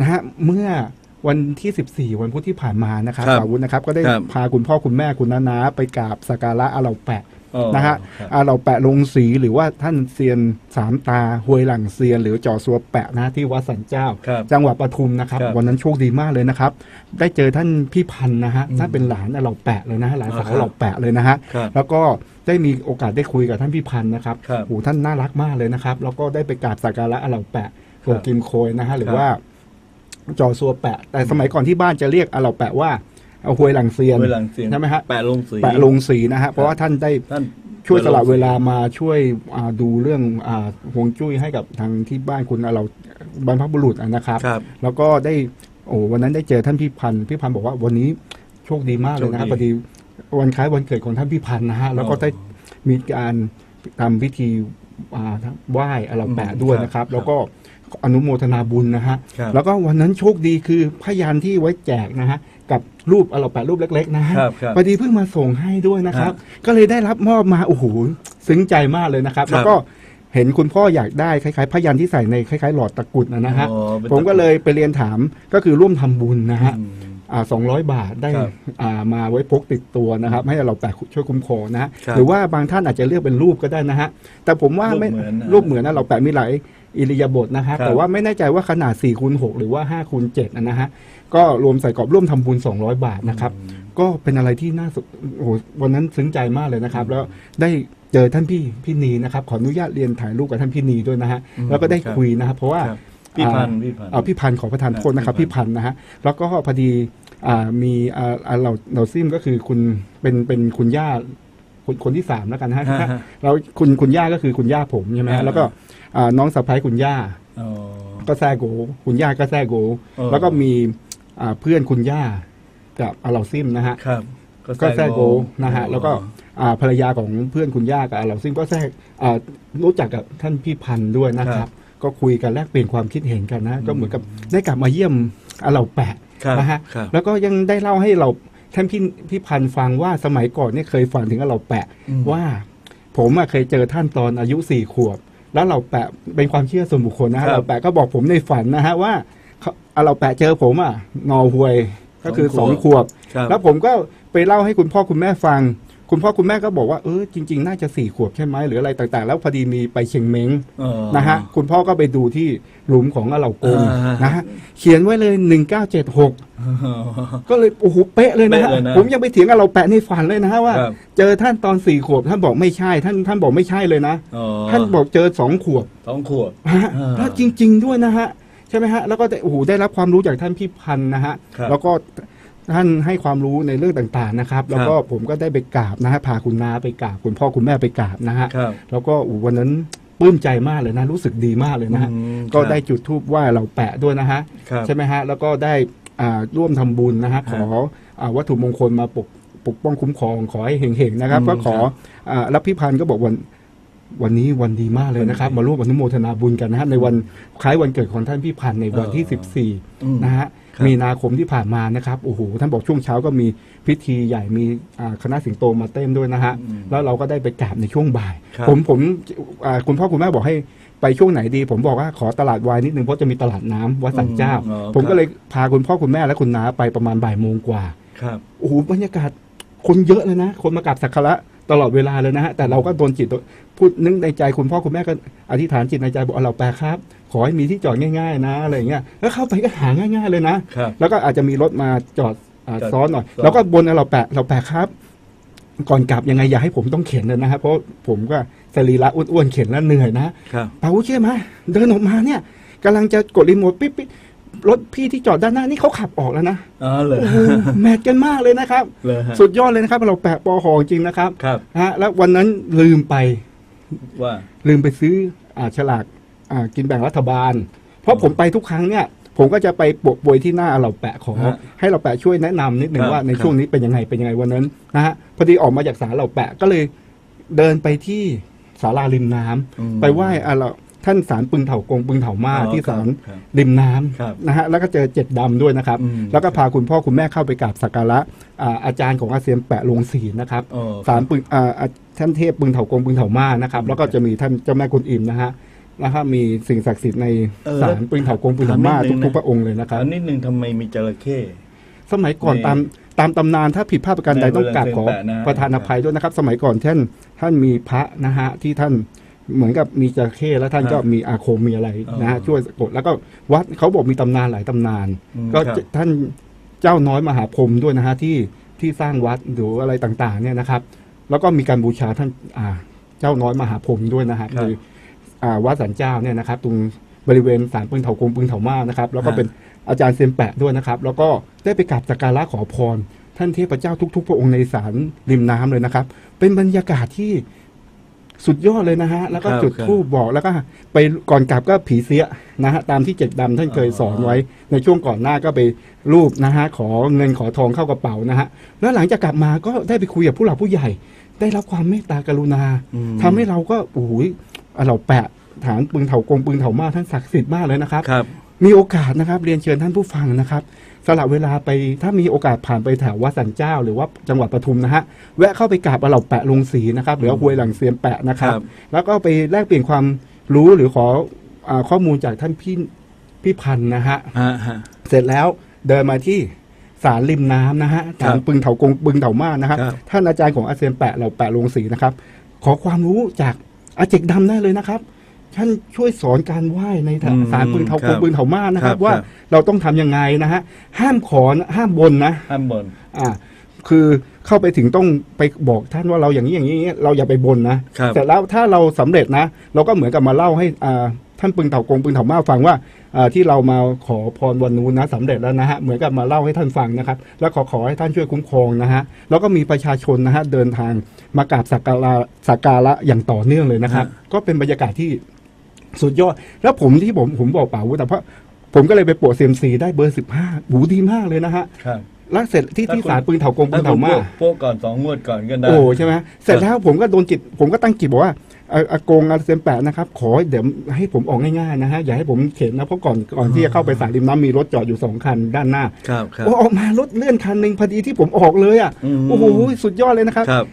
นะฮะเมื่อวันที่ 14 วันพุธที่ผ่านมานะครับครับสาวุธนะครับ ก็ได้ครับ พาคุณพ่อคุณแม่คุณน้านาไปกราบสักการะอาเหล่าแปะอ๋อนะฮะครับอาเหล่าแปะลงสีหรือว่าท่านเซียนสามตาหวยหลังเซียน หรือจอสัวแปะนะที่วัดสันเจ้า ครับ จังหวัดปทุมนะครับ ครับวันนั้นโชคดีมากเลยนะครับ ได้เจอท่านพี่พันธ์นะฮะอืมท่านเป็นหลานอาเหล่าแปะเลยนะฮะหลานสาวอ่าครับเหล่าแปะเลยนะฮะ ครับ แล้วก็ได้มีโอกาสได้คุยกับท่านพี่พันธ์นะครับครับโอ้ท่านน่ารักมากเลยนะครับ แล้วก็ได้ไปกราบสักการะอาเหล่าแปะโกกิมโคยนะฮะ หรือครับว่า จอซัวแปะ แต่สมัยก่อนที่บ้านจะเรียกอาเหล่าแปะว่าเอาหวยหลังเซียนเวลาเสียงใช่ไหมฮะแปะลงสีแปะลงสีนะฮะเพราะว่าท่านได้ท่านช่วยสละเวลามาช่วยอ่าดูเรื่องอาฮวงจุ้ยให้กับทางที่บ้านคุณอาเราบรรพบุรุษอะนะครับครับ แล้วก็ได้โอ้วันนั้นได้เจอท่านพี่พันธ์พี่พันธ์บอกว่าวันนี้โชคดีมากเลยนะครับโชพคอดีดีวันคล้ายวันเกิดของท่านพี่พันธ์นะฮะแล้วก็ได้มีการทำพิธีอ่าไหว้อาเราแปะด้วยนะครับ แล้วก็ อนุโมทนาบุญนะฮะ ครับแล้วก็วันนั้นโชคดีคือพยานที่ไว้แจกนะฮะ กับรูปอาเราแปะรูปเล็ก ๆ นะฮะครับครับพอดีเพิ่งมาส่งให้ด้วยนะครับฮะก็เลยได้รับมอบมาโอ้โหซึ้งใจมากเลยนะครับ ครับ แล้วก็เห็นคุณพ่ออยากได้คล้ายๆพยันที่ใส่ในคล้ายๆ หลอดตะกรุดนะนะฮะ อ๋อป็น ผมก็เลยไปเรียนถามก็คือร่วมทำบุญนะฮะ อืมอ่า สองร้อยบาทได้ครับอ่ามาไว้พกติดตัวนะครับ ให้เราแปะช่วยคุ้มครองนะฮะครับหรือว่าบางท่านอาจจะเลือกเป็นรูปก็ได้นะฮะแต่ผมว่าไม่รูปเหมือนนะรูปเหมือนนะเราแปะมีหลายอิริยาบถนะฮะครับแต่ว่าไม่แน่ใจว่าขนาด4คูณ6หรือว่า5คูณ7นะฮะก็รวมใส่กรอบร่วมทำบุญ 200 บาทนะครับก็เป็นอะไรที่น่าสนโอ้โหวันนั้นซึ้งใจมากเลยนะครับ แล้วได้เจอท่านพี่พี่นีนะครับขออนุญาตเรียนถ่ายรูปกับท่านพี่นีด้วยนะฮะอืมแล้วก็ได้ครับคุยนะครับเพราะว่าครับ พี่พันธุ์พี่พันธุ์เอาพี่พันธ์ขอประทานโทษนะครับพี่พี่พัพันนธ์ธ์นะฮะแล้วก็พอดีอ่ามีอ่าอ่าเราเราซิมก็คือคุณเป็นเป็นคุณย่าคนคนที่สามแล้วกันนะฮะฮะฮะแล้วคุณคุณย่าก็คือคุณย่าผมใช่ไหมฮะอ่าแล้วก็อ่าน้องสะพ้ายคุณย่าอ๋อก็แซ่โกคุณย่าก็แซ่โกเออแล้วก็มีอ่าเพื่อนคุณย่ากับอาเราซิมนะฮะครับก็แทรกโกนะฮะแล้วก็อ่าภรรยาของเพื่อนคุณย่ากับเราซึ่งก็แทรกอ่ารู้จักกับท่านพี่พันธ์ด้วยนะครับ ก็คุยกันแลกเปลี่ยนความคิดเห็นกันนะ ก็เหมือนกับได้กลับมาเยี่ยมอาเราแปะครับนะฮะครับแล้วก็ยังได้เล่าให้เราท่านพี่พี่พันธ์ฟังว่าสมัยก่อนเนี่ยเคยฝันถึงอาเราแปะอืมว่า ผมอะเคยเจอท่านตอนอายุสี่ขวบ แล้วเราแปะเป็นความเชื่อส่วนบุคคลนะครัฮะบเราแปะก็บอกผมในฝันนะฮะว่าเขาอาเราแปะเจอผมอะนอหวยก็คือสสอองงขขววบบครับแล้วผมก็ไปเล่าให้คุณพ่อคุณแม่ฟัง คุณพ่อคุณแม่ก็บอกว่าเออจริง ๆ น่าจะสี่ขวบใช่ไหมหรืออะไรต่างๆ แล้วพอดีมีไปเชียงเม้งอ๋อ นะฮะคุณพ่อก็ไปดูที่หลุมของอาเหล่ากงอ่าน นะฮะเขียนไว้เลย 1976 ก็เลยโอ้โหเป๊ะเลยนะฮะเป๊ะเลยนะผมยังไปเถียงอาเหล่าแปะในฝันเลยนะฮะว่า ครับ เจอท่านตอนสี่ขวบท่านบอกไม่ใช่ ท่านท่านบอกไม่ใช่เลยนะ อ๋อท่านบอกเจอสองขวบสองขวบ ฮะอ่าแล้วจริง ๆ ด้วยนะฮะใช่ไหมฮะแล้วก็ได้โอ้โหได้รับความรู้จากท่านพี่พันธ์นะฮะครับ แล้วก็ ท่านให้ความรู้ในเรื่องต่างๆนะครับ แล้วก็ผมก็ได้ไปกราบนะฮะพาคุณน้าไปกราบคุณพ่อคุณแม่ไปกราบนะฮะครับแล้วก็อู้วันนั้นปลื้มใจมากเลยนะ รู้สึกดีมากเลยนะฮะอืมก็ครับได้จุดทูบไหว้เราแปะด้วยนะฮะครับใช่ไหมฮะแล้วก็ได้อ่าร่วมทำบุญนะฮะขออ่าวัตถุมงคลมาปกปกป้องคุ้มครองขอให้เฮงๆนะครับ อืมก็ขอครับอ่าแล้วพี่พันธ์ก็บอกวันวันนี้วันดีมากเลยนะครับ มาร่วมอนุโมทนาบุญกันนะฮะในวันคล้ายวันเกิดของท่านพี่พันธ์ในวันที่อืม14นะฮะครับ มีนาคมที่ผ่านมานะครับโอ้โหท่านบอกช่วงเช้าก็มีพิธีใหญ่มีอ่าคณะสิงโตมาเต้นด้วยนะฮะอืมแล้วเราก็ได้ไปกราบในช่วงบ่ายครับผมผมอ่าคุณพ่อคุณแม่บอกให้ไปช่วงไหนดี ผมบอกว่าขอตลาดวายนิดนึงเพราะจะมีตลาดน้ำวัดสันเจ้าอืมอ๋อผมครับก็เลยพาคุณพ่อคุณแม่และคุณน้าไปประมาณบ่ายโมงกว่า ครับโอ้โหบรรยากาศคนเยอะเลยนะ คนมากราบสักการะ ตลอดเวลาเลยนะฮะแต่เราก็โดนจิตพูดนึกในใจคุณพ่อคุณแม่ก็อธิษฐานจิตในใจบอกเอาเราแปลครับ ขอให้มีที่จอดง่าย ๆ นะอะไรอย่างเงี้ยแล้วเข้าไปก็หาง่าย ๆเลยนะครับแล้วก็อาจจะมีรถมาจอดอาจอดซ้อนหน่อยซ้อนแล้วก็บนเราแปะเราแปะครับ ก่อนกลับยังไงอย่าให้ผมต้องเข็นเลยนะครับเพราะผมก็สรีระอ้วนๆเข็นแล้วเหนื่อยนะครับปาวุ้เชื่อไหมเดินออกมาเนี่ยกำลังจะกดรีโมทปิ๊บปิ๊บ รถพี่ที่จอดด้านหน้านี่เขาขับออกแล้วนะอ๋อเหรอโอ้โหแมทกันมากเลยนะครับเลยฮะสุดยอดเลยนะครับ เราแปะปอหอจริงนะครับครับฮะแล้ววันนั้นลืมไปว่าลืมไปซื้ออ่าฉลากอ่ากินแบ่งรัฐบาล เพราะผมไปทุกครั้งเนี่ย ผมก็จะไปโปะโปรยที่หน้าเราแปะขอฮะให้เราแปะช่วยแนะนำนิดหนึ่คงรับว่าในครับช่วงนี้เป็นยังไงเป็นยังไงวันนั้นนะฮะพอดีออกมาจากศาลเราแปะก็เลยเดินไปที่ศาลาริมน้ำอืมไปไหว้อ่าเรา ท่านสารปึงเถากงปึงเถามาอ๋อที่ศาลครับริมน้ำครับนะฮะแล้วก็เจอเจ็ดดำด้วยนะครับอืมแล้วก็พาคุณพ่อคุณแม่เข้าไปกราบสักการะอ่าอาจารย์ของอาเซียนแปะลงศีลนะครับอ๋อสารปึงอ่าอ่าท่านเทพปึงเถากงปึงเถามานะครับ แล้วก็จะมีท่านเจ้าแม่กุนอิมนะฮะนะครับมีสิ่งศักดิ์สิทธิ์ในเออศาลปืนเถากงปืนธรรมาถามนิดนึงนะทุกๆพระองค์เลยนะครับอันนิดนึงทำไมมีจระเข้สมัยก่อนในตามตามตำนานถ้าผิดพลาดประการใดในต้องกราบขอเวลาเซ็นแปะนะประธานอภัยด้วยนะครับ สมัยก่อนท่านท่านมีพระนะฮะที่ท่าน เหมือนกับมีจระเข้แล้วท่านก็มีอาคมมีอะไรนะฮะช่วยสะกดแล้วก็วัดเขาบอกมีตำนานหลายตำนานอืมก็ครับท่านเจ้าน้อยมหาพรหมด้วยนะฮะที่ที่สร้างวัดหรืออะไรต่างๆเนี่ยนะครับ แล้วก็มีการบูชาท่านอ่าเจ้าน้อยมหาพรหมด้วยนะฮะครับคืออ่าวัดสันเจ้าเนี่ยนะครับ ตรงบริเวณศาลปืนเถากงปืนเถามานะครับ แล้วก็ฮะเป็นอาจารย์เซยนแปะด้วยนะครับ แล้วก็ได้ไปกราบสักการะขอพรท่านเทพเจ้าทุก ๆ พระองค์ในศาลริมน้ำเลยนะครับ เป็นบรรยากาศที่ สุดยอดเลยนะฮะ แล้วก็ครับจุดครับธูปบอกแล้วก็ไปก่อนกลับก็ผีเสียนะฮะตามที่เจ็ดดำท่านเคยสอนไว้ ในช่วงก่อนหน้าก็ไปรูปนะฮะขอเงินขอทองเข้ากระเป๋านะฮะแล้วหลังจากกลับมาก็ได้ไปคุยกับผู้หลักผู้ใหญ่ ได้รับความเมตตากรุณาอืมทำให้เราก็โอ้โหเราแปะฐานปืนเถากงปืนเถามาท่านศักดิ์สิทธิ์มากเลยนะครับครับ มีโอกาสนะครับเรียนเชิญท่านผู้ฟังนะครับสละเวลาไปถ้ามีโอกาสผ่านไปแถววัดสันเจ้า หรือว่าจังหวัดปทุมนะฮะแวะเข้าไปกราบอาเหล่าแปะลงสีนะครับหรือว่าหวยหลังเซียนแปะนะครับครับ แล้วก็ไปแลกเปลี่ยนความรู้หรือขออาข้อมูลจากท่านพี่พี่พันธ์นะฮะฮะฮะเสร็จแล้วเดินมาที่ศาลริมน้ำนะฮะครัศาบลปึงเถากงปึงเถามานะครับครับท่านอาจารย์ของอาเซียนแปะเราแปะลงสีนะครับ ขอความรู้จากอาเจกดำได้เลยนะครับ ท่านช่วยสอนการไหว้ในศาลปึงเถากงปึงเถามานะครับ ว่าเราต้องทำยังไงนะฮะห้ามขอนะห้ามบนนะห้ามบนอ่าคือเข้าไปถึงต้องไปบอกท่านว่าเราอย่างนี้อย่างนี้อย่างนี้เราอย่าไปบนนะครับเสร็จแล้วถ้าเราสำเร็จนะ เราก็เหมือนกับมาเล่าให้อ่าท่านปึงเถากงปึงเถามาฟังว่าอ่าที่เรามาขอพรวันนู้นนะสำเร็จแล้วนะฮะเหมือนกับมาเล่าให้ท่านฟังนะครับ แล้วขอขอให้ท่านช่วยคุ้มครองนะฮะแล้วก็มีประชาชนนะฮะเดินทางมากราบสักการะสักการะอย่างต่อเนื่องเลยนะครับ ก็เป็นบรรยากาศที่ สุดยอด แล้วผมที่ผมผมบอกเปล่าแต่เพราะผมก็เลยไปปวดเซมซีได้เบอร์สิบห้าหูดีมากเลยนะฮะครับแล้วเสร็จที่ที่ถ้าคุณศาลปืนเถากงปืถ้านคุเถาณมาพวกพวกก่อนสองงวดก่อนก็ได้โอ้ใช่ไหมเสร็จแล้วผมก็โดนจิต ผมก็ตั้งจิตบอกว่าอ่าอากงอาเซมแปะนะครับ ขอเดี๋ยวให้ผมออกง่ายๆนะฮะ อย่าให้ผมเข็นนะ เพราะก่อนก่อนที่จะเข้าไปสายริมน้ำมีรถจอดอยู่สองคันด้านหน้า ครับครับโอ้ออกมารถเลื่อนคันหนึ่งพอดีที่ผมออกเลยอะอืมโอ้โห สุดยอดเลยนะครับครับ